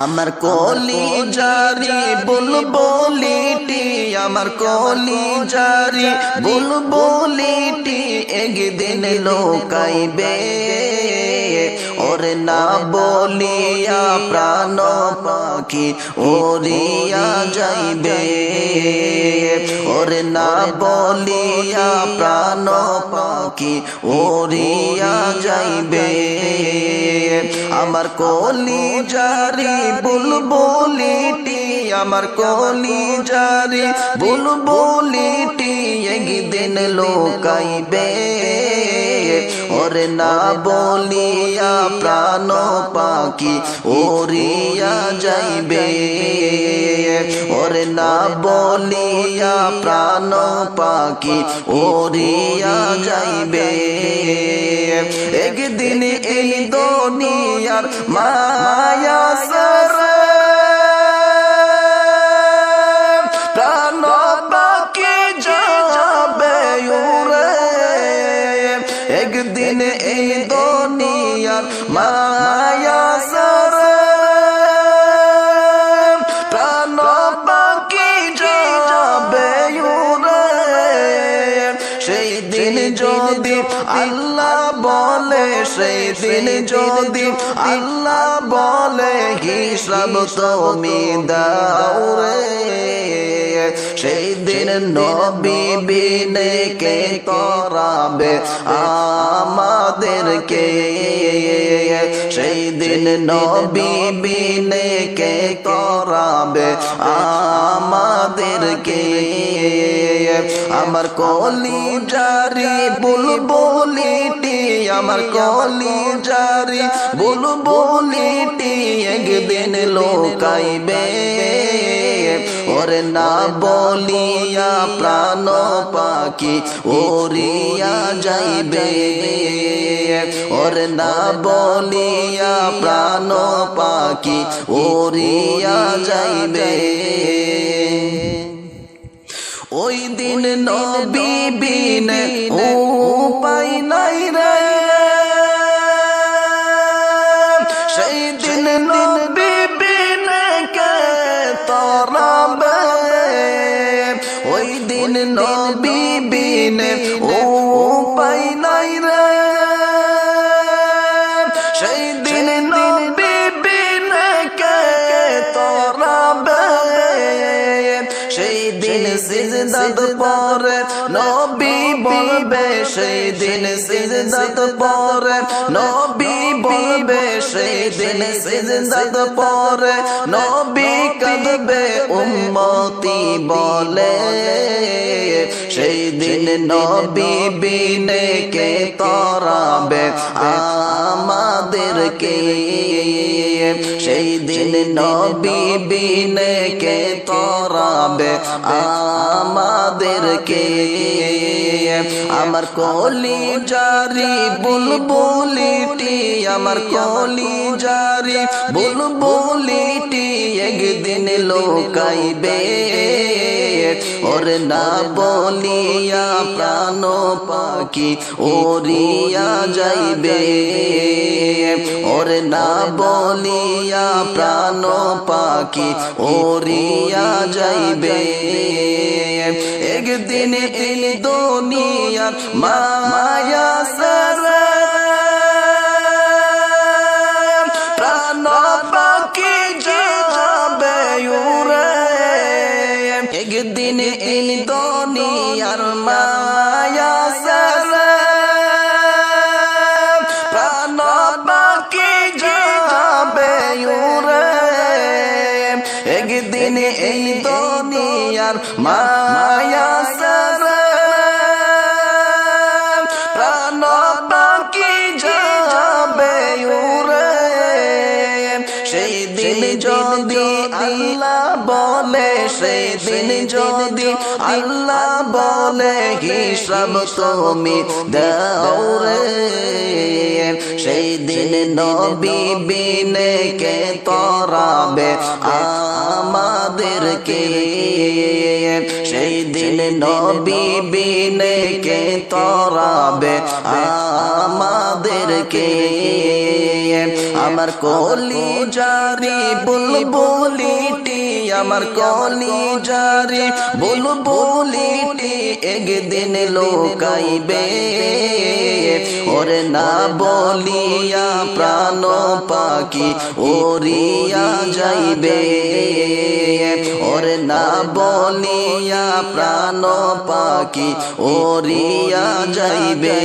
আমার কলি জারি বুলবুলিটি আমার কলি জারি বুলবুলিটি একদিন লোকাইবে। ওরে না বলিয়া প্রাণ পাখি ওরিয়া যাইবে। ওরে না বলিয়া প্রাণ পাখি ওরিয়া যাইবে। আমার কলি জারি বুলবুলিটি, আমার কলি জারি বুলবুলিটি একদিন লোকাইবে। ওরে না বলিয়া প্রাণ পাখি ওরিয়া যাইবে। ওরে না বলিয়া প্রাণ পাখি ওরিয়া যাইবে। একদিন এই দুনিয়ার মায়া মায়া সরে প্রাণ পাখি যাবে সেই দিন যদি আল্লাহ বলে, সেই দিন যদি আল্লাহ বলে, হিসাব তুমি দাও রে সেই দিন নবী বিনে কে তরাবে আমাদেরকে। সেই দিন নবী বিনে কে তরাবে আমাদেরকে। আমার কলি জারি বুলবুলিটি, আমার কলি জারি বুলবুলিটি একদিন লোকাইবে। ওরে না বলিয়া প্রাণ পাখি ওরিয়া যাইবে। ওরে না বলিয়া প্রাণ পাখি ওরিয়া যাইবে। ওই দিন নবী বিনে উপায় নাই দিন নবী বিনে উপায় সিজদাত পরে নবী বলবে, সেই দিন সিজদাত পরে। নবী বলবে, সেই দিন সিজদাত পরে। নবী কাঁদবে, উম্মতি বলে। সেই দিন নবী বিনে কে তরাবে? আমাদেরকে সেই দিন নবী বিনকে কে তরাবে, আমাদেরকে আমার কলি জারি বুলবুলিটি, আমার কলি জারি বুলবুলিটি একদিন লোকাইবে। ওরে না বলিয়া প্রাণ পাখি ওরিয়া যাইবে। ওরে না বলিয়া প্রাণ পাখি ওরিয়া যাইবে। একদিন এই দুনিয়ার মায়া এই দুনিয়ার মায়া সারা। প্রাণ বাকি যাবে উরে একদিন এই দুনিয়ার মায়া সারা। যদি আল্লাহ বলে সেই দিন যদি আল্লাহ বলে, হিসাব তুমি দাও রে। সেই দিন নবী বিনে কে তরাবে আমাদেরকে? সেই দিন নবী বিনে কে তরাবে আমাদেরকে? আমার কলি জারি বুলবুলিটি আমার কলি জারি বুলবুলিটি একদিন লোকাইবে। ওরে না বলিয়া প্রাণ পাখি ওরিয়া যাইবে। ওরে না বলিয়া প্রাণ পাখি ওরিয়া যাইবে।